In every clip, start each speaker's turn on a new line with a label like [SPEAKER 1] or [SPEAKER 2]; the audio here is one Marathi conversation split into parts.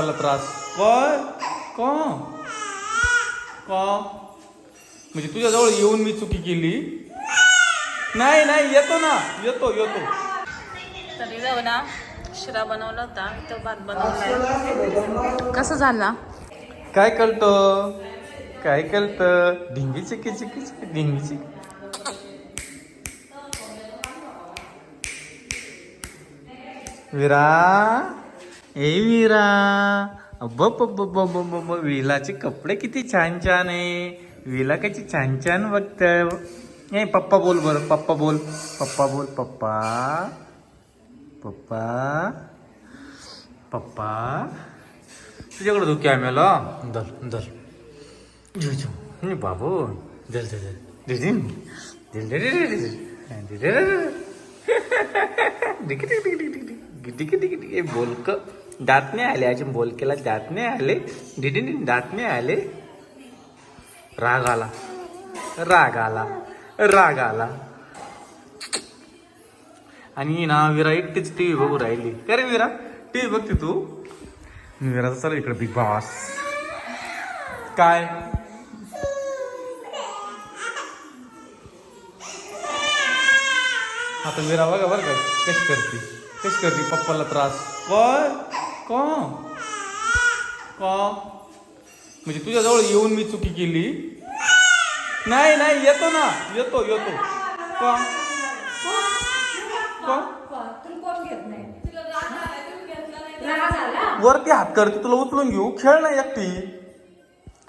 [SPEAKER 1] पप्पाला त्रास. काय का का म्हणजे तुझ्याजवळ येऊन मी चुकी केली? नाही नाही येतो ना. येतो येतो.
[SPEAKER 2] तरी जाऊ ना. शिरा बनवला होता. तो भात बनवलाय. कसं झाला?
[SPEAKER 1] काय कळत? काय कळत? ढिंगी चिकी चिकी चिकी ढिंगी चिकी विरा? ए विरा ब विलाचे कपडे किती छान छान आहे विला कशी छान छान बघत ए पप्पा बोल बरं पप्पा बोल पप्पा बोल पप्पा पप्पा पप्पा तुझ्याकडे धुके आम्हाला दल दल बाबू दल दल दिदी दिल दे रे दिल दे रे दात नाही आले अजून बोलकेला दात नाही आले डिडी दात नाही आले. राग आला राग आला राग आला आणि ना विरा एकटीच टी व्ही बघू राहिली. का रे विरा? टी व्ही बघते तू? विरा चला इकडे बिग बॉस काय? आता विरा बघा बरं का कशी करते? कशी करते? पप्पाला त्रास. काय का का म्हणजे तुझ्याजवळ येऊन मी चुकी केली? नाही नाही येतो ना. येतो येतो. का वरती हात करते तुला उचलून घेऊ. खेळ नाही एकटी.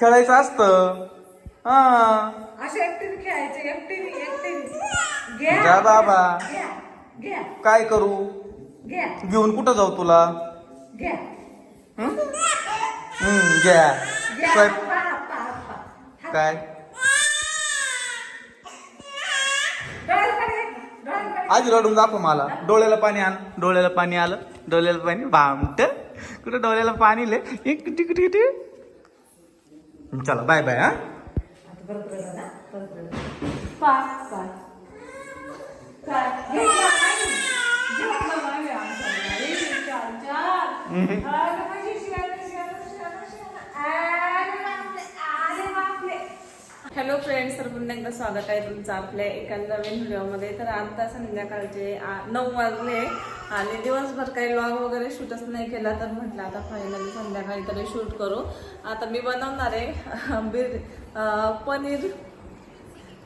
[SPEAKER 1] खेळायचं असतं. हा. बाबा. काय करू? घेऊन कुठं जाऊ तुला?
[SPEAKER 3] घ्या.
[SPEAKER 1] घ्या. काय? आधी रडून दाखव मला. डोळ्याला पाणी आण डोळ्याला पाणी आलं. डोळ्याला पाणी भामट कुठं डोळ्याला पाणी ले चला बाय बाय हा?
[SPEAKER 2] हॅलो फ्रेंड्स तर पुन्हा एकदा स्वागत आहे तुमचं आपल्या एका नवीन व्हिडिओमध्ये. तर आता संध्याकाळचे नऊ वाजले आणि दिवसभर काही लॉग वगैरे शूटच नाही केला तर म्हटलं आता फायनली संध्याकाळी तरी शूट करू. आता मी बनवणार आहे बिर पनीर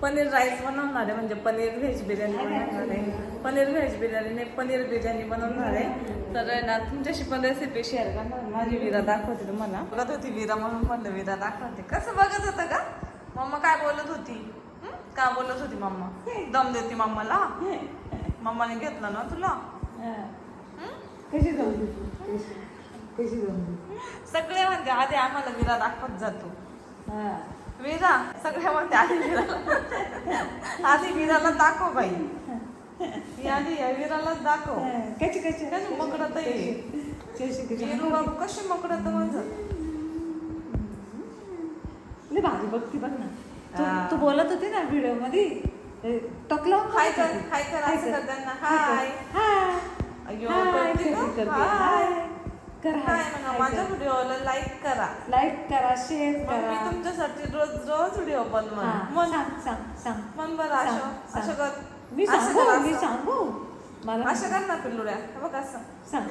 [SPEAKER 2] पनीर राईस बनवणार आहे म्हणजे पनीर व्हेज बिर्याणी बनवणार आहे. पनीर व्हेज बिर्याणी नाही पनीर बिर्याणी बनवणार आहे. तर ना तुमच्याशी पण रेसिपी शेअर करणार. माझी विरा दाखवते तुम्हाला. बघत होती विरा म्हणून म्हणलं विरा दाखवते. कसं बघत होतं का? मम्मा काय बोलत होती? काय बोलत होती मम्मा? दम देते मम्माला. मम्माने घेतलं ना तुला?
[SPEAKER 3] कशी तू? कशी? जमली
[SPEAKER 2] सगळे म्हणते आधी आम्हाला विरा दाखवत जातो
[SPEAKER 3] हा.
[SPEAKER 2] विरा सगळे म्हणते आधी विराला आधी विराला दाखव बाई. ही आधी या विरालाच दाखव.
[SPEAKER 3] कशी कशी?
[SPEAKER 2] कशी मकडत विरू बाबू कशी मकडत माझं?
[SPEAKER 3] लय भारी बघती बघ ना. तू बोलत होती ना व्हिडिओमध्ये टकला
[SPEAKER 2] हाय कर हाय कर असं कर. त्यांना हाय
[SPEAKER 3] हाय.
[SPEAKER 2] अय्यो
[SPEAKER 3] हाय
[SPEAKER 2] करते. हाय.
[SPEAKER 3] हाय. कर.
[SPEAKER 2] हाय म्हणा माझ्या व्हिडिओला लाईक करा.
[SPEAKER 3] लाईक करा शेअर
[SPEAKER 2] मग मी
[SPEAKER 3] करा.
[SPEAKER 2] तुमच्यासाठी रोज रोज व्हिडिओ बनवणार.
[SPEAKER 3] हा,
[SPEAKER 2] मन
[SPEAKER 3] सांग सांग सांग.
[SPEAKER 2] मन बरं
[SPEAKER 3] सांग,
[SPEAKER 2] असं
[SPEAKER 3] सांग.
[SPEAKER 2] कर.
[SPEAKER 3] मी
[SPEAKER 2] असं
[SPEAKER 3] सांगू
[SPEAKER 2] कर,
[SPEAKER 3] मी
[SPEAKER 2] असं.
[SPEAKER 3] सांगू. मला
[SPEAKER 2] असं कर ना पिल्लुड्या हे बघ असं.
[SPEAKER 3] सांग.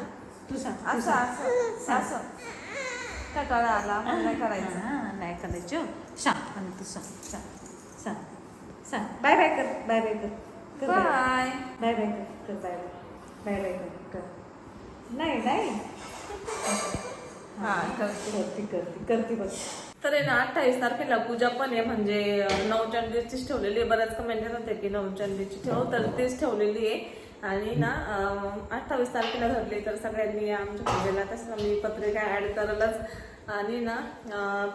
[SPEAKER 3] तू सांग तू
[SPEAKER 2] असं
[SPEAKER 3] सांग.
[SPEAKER 2] असं असं. कटाळा आला मग नाही करायचं.
[SPEAKER 3] हा, नाही करायचं. सांग आणि तू सांग सांग सांग सांग. बाय बाय कर. बाय बाय कर. कर बाय
[SPEAKER 2] बाय
[SPEAKER 3] बाय बाय कर कर बाय बाय बाय बाय कर कर. नाही नाही.
[SPEAKER 2] हा करते
[SPEAKER 3] करती करती करते बघ
[SPEAKER 2] तर आहे ना अठ्ठावीस तारखेला पूजा पण आहे म्हणजे अं, नवचंडीचीच ठेवलेली आहे. बऱ्याच कमेंट येत होते की नवचंडीची ठेव तर तीच ठेवलेली आहे. आणि ना अठ्ठावीस तारखेला धरली तर सगळ्यांनी आमच्या पूजेला तसं मी पत्रिका ऍड करायलाच आणि ना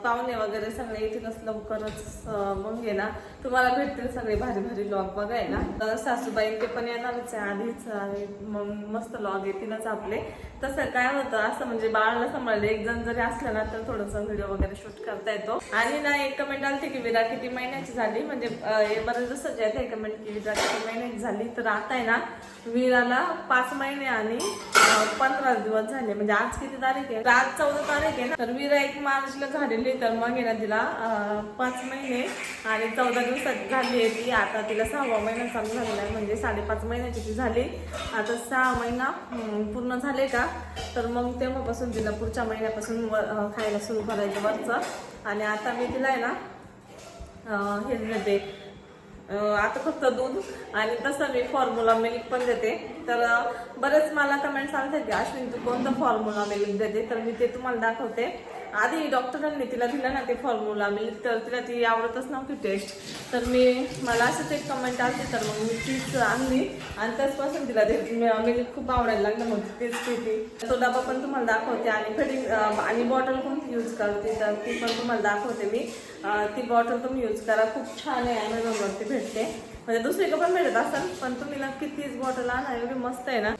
[SPEAKER 2] पाहुणे वगैरे सगळे येतीलच लवकरच मग ये ना. तुम्हाला भेटतील सगळे भारी भारी लॉग बघायला. तर सासूबाई ते पण येणारच आहे आधीच आणि मग मस्त लॉग येतीलच आपले. तसं काय होतं असं म्हणजे बाळाला सांभाळले. एक जण जरी असलं ना तर थोडंसं व्हिडिओ वगैरे शूट करता येतो. आणि ना एक कमेंट आलते की विरा किती महिन्याची झाली. म्हणजे बरं जसं जे आहे कमेंट की विरा किती महिन्याची झाली. तर आता आहे ना विराला पाच महिने आणि पंधरा दिवस झाले. म्हणजे आज किती तारीख आहे? तर आज चौदा तारीख आहे ना? तर विरा एक मार्चला झालेली तर मग आहे ना तिला पाच महिने आणि चौदा दिवसात झाली आहे ती. आता तिला सहावा महिना चालू झालेला आहे म्हणजे साडेपाच महिन्याची ती झाली. आता सहा महिना पूर्ण झाले का? तर मग तेव्हापासून तिला पुढच्या महिन्यापासून व खायला सुरू करायचं वरचं. आणि आता मी तिला आहे ना हे देते. आता फक्त दूध आणि तसं मी फॉर्म्युला मिल्क पण देते. तर बरेच मला कमेंट्स आले की अश्विन तू कोणतं फॉर्म्युला मिल्क देते? तर मी ते तुम्हाला दाखवते. आधी डॉक्टरांनी तिला दिलं ना ते फॉर्म्युला. मी तर तिला ती आवडतच नव्हती टेस्ट. तर मी मला असंच एक कमेंट आली तर मग मी तीच आणली. आणि त्याचपासून तिला ते खूप आवडायला लागलं मग तेच पिते. तो डबा पण तुम्हाला दाखवते. आणि फिटिंग आणि बॉटल कोणती यूज करते. तर ती पण तुम्हाला दाखवते मी. ती बॉटल तुम्ही यूज करा. खूप छान आहे ॲमेझॉनवरती भेटते. म्हणजे दुसरीकडे पण भेटत असाल पण तुम्ही नक्की तीच बॉटल आणा. एवढी मस्त आहे ना.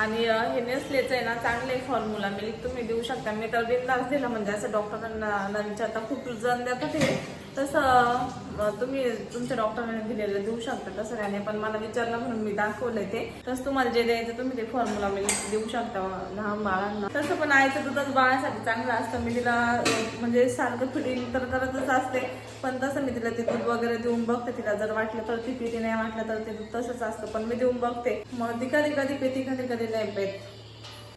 [SPEAKER 2] आणि हे नेसलेचं आहे ना चांगले फॉर्म्युला मिल्क तुम्ही देऊ शकता. मी तर बिंदास दिला म्हणजे असं डॉक्टरांना विचारता खूप जण देतात हे. तसं तुम्ही तुमच्या डॉक्टरांनी दिलेलं देऊ शकता. तसं त्याने नाही पण मला विचारलं म्हणून मी दाखवलंय ते. तसं तुम्हाला जे द्यायचं तुम्ही ते फॉर्म्युला मिल्क देऊ शकता. लहान बाळांना. तसं पण आईचं दूधच बाळासाठी चांगलं असतं. मी तिला म्हणजे सारखं फिटिंग तर करतच असते. पण तसं मी तिला ते दूध वगैरे देऊन बघते. तिला जर वाटलं तर ती पिती नाही वाटलं तर ते दूध तसंच असतं. पण मी देऊन बघते. मग ती कधी कधी पिती कधी कधी नाही पेत.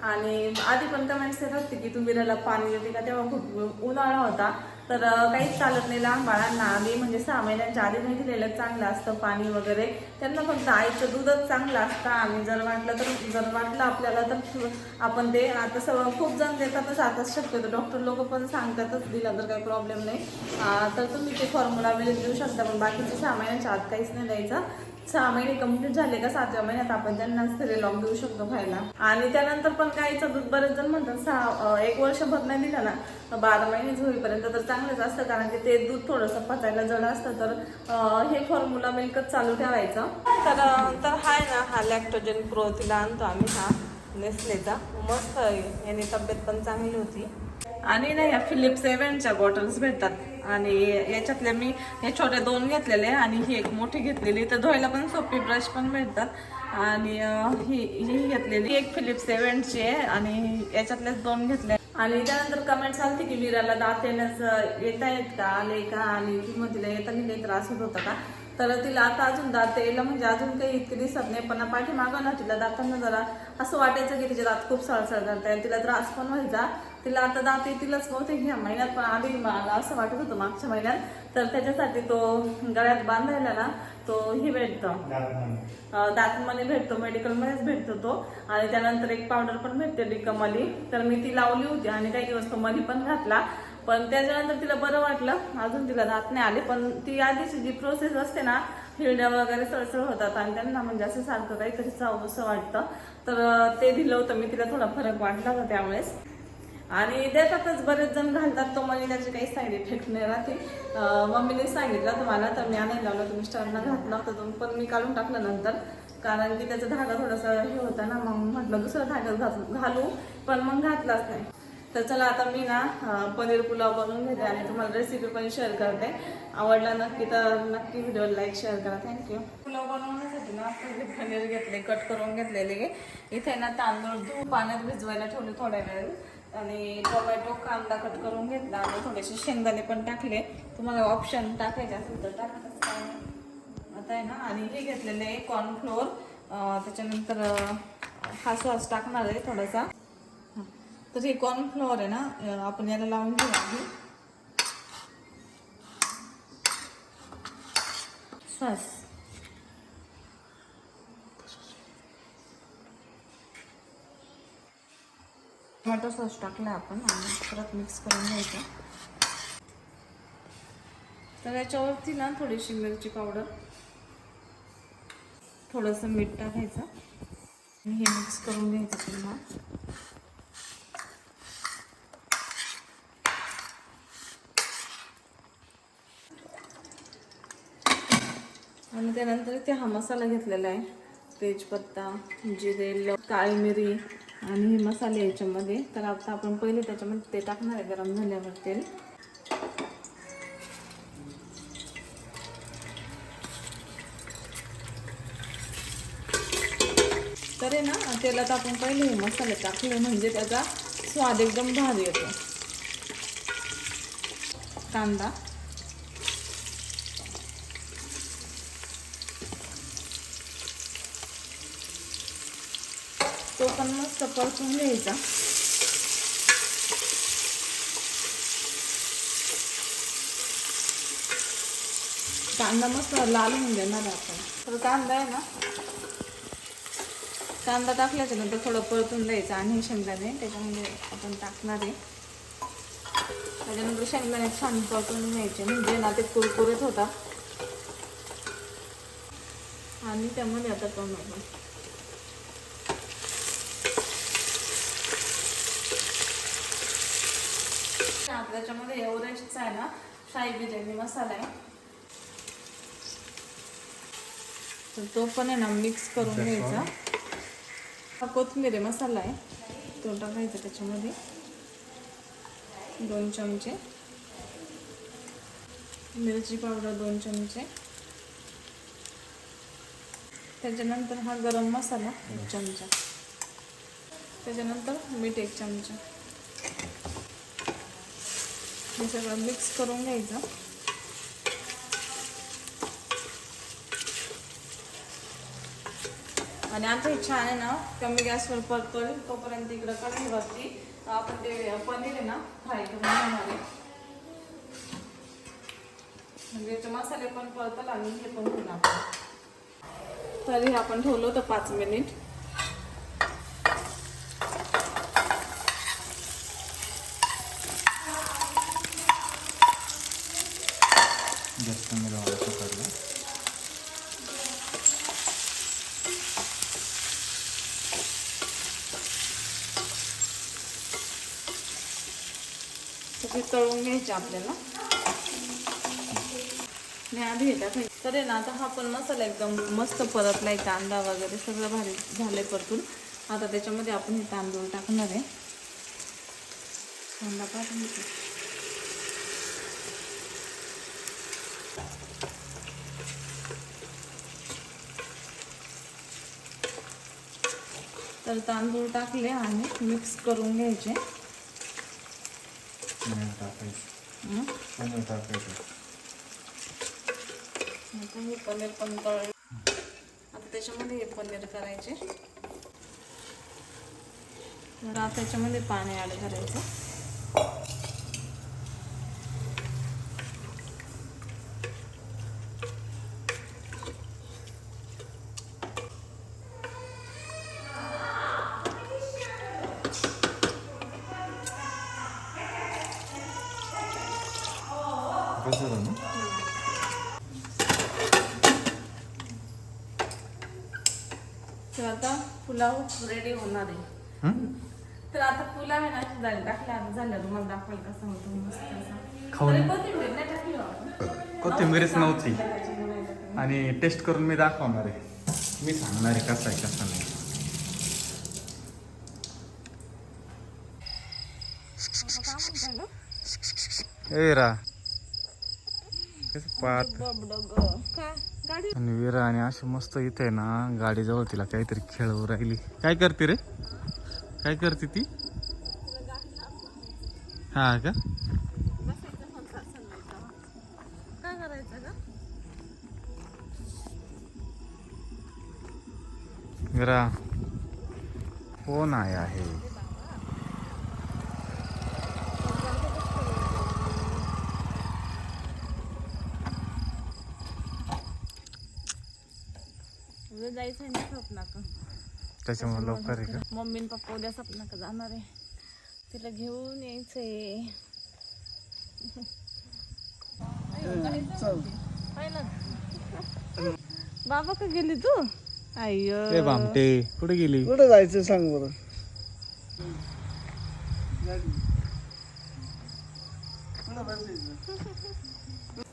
[SPEAKER 2] आणि आधी पण कमेंट्स येत होते की तुम्ही विराला पाणी देते का? तेव्हा खूप उन्हाळा होता. तर काहीच चालत नाही लहान बाळांना. आम्ही म्हणजे सहा महिन्यांच्या आधी नाही दिलेलं चांगलं असतं पाणी वगैरे. त्यांना फक्त आईचं दूधच चांगलं असतं. आणि जर वाटलं तर जर वाटलं आपल्याला तर आपण ते आता सगळं खूप जण देतातच आता शक्यतो. डॉक्टर लोक पण सांगतातच दिलं तर काही प्रॉब्लेम नाही. तर तुम्ही ते फॉर्म्युला वेळेस देऊ शकता पण बाकीचे सहा महिन्यांच्या आत काहीच नाही द्यायचं. सहा महिने कंप्लीट झाले का सातव्या महिन्यात आपण त्यांना तरी लॉक देऊ शकतो खायला. आणि त्यानंतर पण गाईचं दूध बरेच जण म्हणतात सहा एक वर्षभर नाही दिलं ना बारा महिने होईपर्यंत तर चांगलंच असतं कारण की ते दूध थोडंसं पचायला जड असतं. तर हे फॉर्म्युला मिल्कच चालू ठेवायचं. तर तर हाय ना हा लॅक्टोजन प्रो आणतो आम्ही हा नेसलेचा मस्त आहे याने तब्येत पण चांगली होती. आणि ना या फिलिप्स सेव्हनच्या बॉटल्स भेटतात. आणि याच्यातल्या मी हे छोटे दोन घेतलेले आणि ही एक मोठी घेतलेली. तर धुवायला पण सोपी ब्रश पण भेटतात. आणि ही ही घेतलेली. एक फिलिप्स सेव्हनची आहे आणि याच्यातलेच दोन घेतले. आणि त्यानंतर कमेंट्स आलते की वीराला दात येण्यास येत का आले का? आणि किंवा तिला येताना काही त्रास होत होता का? तर तिला आता अजून दात यायला म्हणजे अजून काही इतके दिसत नाही पण पाठीमागं ना तिला दातांना जरा असं वाटायचं की तिचे दात खूप सळसळ करताय तिला त्रास पण व्हायचा. तिला आता दात येतीलच बहुतेक ह्या महिन्यात पण आधी मला असं वाटत होतं मागच्या महिन्यात. तर त्याच्यासाठी तो गळ्यात बांधायला ना तो ही भेटतो. दातमणी. भेटतो मेडिकलमध्येच भेटतो तो. आणि त्यानंतर एक पावडर पण भेटते डिकमली तर मी ती लावली होती आणि काही दिवस तो मली पण घातला. पण त्याच्यानंतर तिला बरं वाटलं. अजून तिला दात नाही आले पण ती आधीची जी प्रोसेस असते ना हिरड्या वगैरे सळसळ होतात आणि त्यांना म्हणजे असं सारखं काहीतरी चावसं वाटतं. तर ते दिलं होतं. मी तिला थोडा फरक वाटला होता त्यावेळेस. आणि देतातच बरेच जण घालतात तो म्हणजे त्याचे काही साईड इफेक्ट नाही राहते मम्मीने सांगितलं तुम्हाला तर मी आणायला लावलं तुम्ही मिस्टरांना घातलं होतं तुम्ही पण मी काढून टाकलं नंतर. कारण की त्याचा धागा थोडासा हे होता ना मग म्हटलं दुसरा धागा घालू पण मग घातलाच नाही. तर चला आता मी ना पनीर पुलाव बनवून घेते आणि तुम्हाला रेसिपी पण शेअर करते. आवडला नक्की तर नक्की व्हिडिओ लाईक शेअर करा. थँक्यू पुलाव बनवण्यासाठी ना पहिले पनीर घेतले कट करून घेतलेले. इथे ना तांदूळ धुवून पाण्यात भिजवायला ठेवले थोड्या वेळ आणि टोमॅटो कांदा कट करून घेतला. आणि थोडेसे शेंगदाणे पण टाकले. तुम्हाला ऑप्शन टाकायचे असेल तर टाकायचं काय आता आहे ना आणि हे घेतलेले आहे कॉर्नफ्लोअर त्याच्यानंतर हा सॉस टाकणार आहे थोडासा. तर हे कॉर्नफ्लोअर आहे ना आपण याला लावून घेऊ आधी. सॉस टोमॅटो सॉस टाकला आपण आणि परत मिक्स करून घ्यायचं. तर याच्यावरती ना थोडीशी मिरची पावडर थोडंसं मीठ टाकायचं आणि हे मिक्स करून घ्यायचं पुन्हा. आणि त्यानंतर ते हा मसाला घेतलेला आहे. तेजपत्ता जिरे काळी मिरी आणि हे मसाले याच्यामध्ये. तर आता आपण पहिले त्याच्यामध्ये ते टाकणार आहे गरम झाल्यावर तेल. तर आहे ना तेलात आपण पहिले हे मसाले टाकले म्हणजे त्याचा स्वाद एकदम भारी येतो. कांदा तो पण मस्त परतून घ्यायचा. कांदा मस्त लाल होऊन देणार आपण. तर कांदा आहे ना? कांदा टाकल्याच्या नंतर थोडं परतून द्यायचं आणि शेंगदाणे त्याच्यामध्ये आपण टाकणार आहे. त्याच्यानंतर शेंगदाणे छान परतून घ्यायचे. म्हणजे ना ते कुरकुरीत होता आणि त्यामध्ये आता टोमॅटो. आता त्याच्यामध्ये एव्हरेस्टचा आहे ना शाही बिर्याणी मसाला आहे. तर तो पण आहे ना मिक्स करून घ्यायचा. हा कोथिंबीर मसाला आहे. तो टाकायचा त्याच्यामध्ये. दोन चमचे. मिरची पावडर दोन चमचे. त्याच्यानंतर हा गरम मसाला एक चमचा. त्याच्यानंतर मीठ एक चमचा. हे सगळं मिक्स करून घ्यायचं. आणि आता हे छान आहे ना कमी गॅसवर परतोय तोपर्यंत इकडं कढईवरती आपण ते पनीर आहे ना फ्राय करून घेणार आहे. म्हणजे मसाले पण परतल आणि हे पण होईल आपण तरी आपण ठेवलं होतं पाच मिनिट. सगळे तळून घ्यायचे आपल्याला. आणि आधी येतात तर आहे ना आता हा पण मसाला एकदम मस्त परतला आहे कांदा वगैरे सगळं भारी झालंय परतून. आता त्याच्यामध्ये आपण हे तांदूळ टाकणार आहे. कांदा पाठवून तर तांदूळ टाकले आणि मिक्स करून घ्यायचे.
[SPEAKER 1] पनीर टाकायचं पनीर टाकायचं
[SPEAKER 2] आता हे पनीर पण तळ आता त्याच्यामध्ये हे पनीर करायचे तर आता त्याच्यामध्ये पाणी ॲड करायचं
[SPEAKER 1] कसं ना
[SPEAKER 2] तर आता पुलाव रेडी होणार आहे? तर आता पुलाव आहे ना झाले टाकल्या आता झालं तुम्हाला दाखवायला कसं होतं मस्त असं
[SPEAKER 1] खाऊन.
[SPEAKER 2] तरी कोथिंबीर नाही टाकली हो.
[SPEAKER 1] कोथिंबीरच नव्हती
[SPEAKER 2] टाकली.
[SPEAKER 1] आणि टेस्ट करून मी दाखवणार आहे मी सांगणार आहे कसं आहे कसं नाही ए रा कसं पाहत.
[SPEAKER 2] का?
[SPEAKER 1] आणि विरा आणि अशी मस्त इथे आहे ना गाडीजवळ तिला काहीतरी खेळवू राहिली. काय करते रे? काय करते ती? हा का?
[SPEAKER 2] का
[SPEAKER 1] विरा कोण आहे?
[SPEAKER 2] जायचं आहे ना स्वप्नाक
[SPEAKER 1] त्याच्यामुळे लवकर आहे का
[SPEAKER 2] मम्मी आणि पप्पा उद्या स्वप्नाक जाणार आहे. तिला घेऊन यायचंय. बाबा का गेली तू?
[SPEAKER 1] ए भामटे कुठे गेली?
[SPEAKER 4] कुठं जायचं सांग बरं. कुठं बसायचं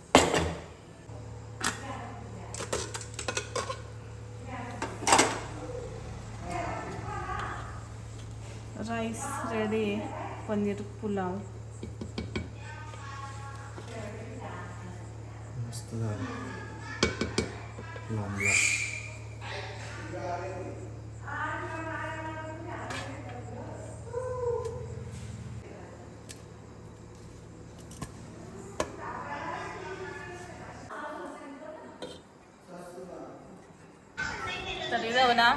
[SPEAKER 2] राईस रेडी आहे पनीर पुलाव
[SPEAKER 1] मस्त झालं लांबला
[SPEAKER 2] तरी जाऊ ना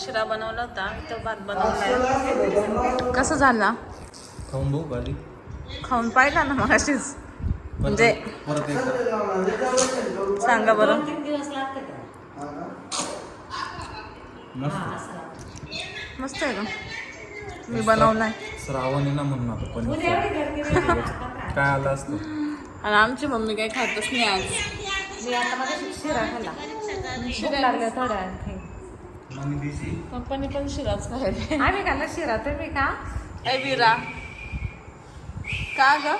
[SPEAKER 2] शिरा बनवला होता तो भात बनवलाय कसं झाला?
[SPEAKER 1] खाऊन बघू आधी
[SPEAKER 2] खाऊन पाहिला ना मग अशीच म्हणजे सांगा बरं.
[SPEAKER 3] दोन तीन दिवस लागते का
[SPEAKER 1] मस्त.
[SPEAKER 2] मस्त आहे का? मी बनवलाय.
[SPEAKER 1] श्रावण आहे ना म्हणून आता पण
[SPEAKER 3] उद्या एवढी गर्दी नाही आहे.
[SPEAKER 1] काय आलं असतं?
[SPEAKER 2] आणि आमची मम्मी काही खातच नाही आज.
[SPEAKER 3] मी आता माझा शिरा खाल्ला. थोड्या आणखी.
[SPEAKER 1] मम्मी बिझी
[SPEAKER 2] पप्पानी पण शिराच खायला.
[SPEAKER 3] आम्ही खाल्ला शिरा तुम्ही का
[SPEAKER 2] ए विरा. का ग?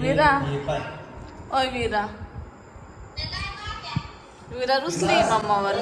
[SPEAKER 2] विरा. ओय विरा. विरा रुसली मामावर.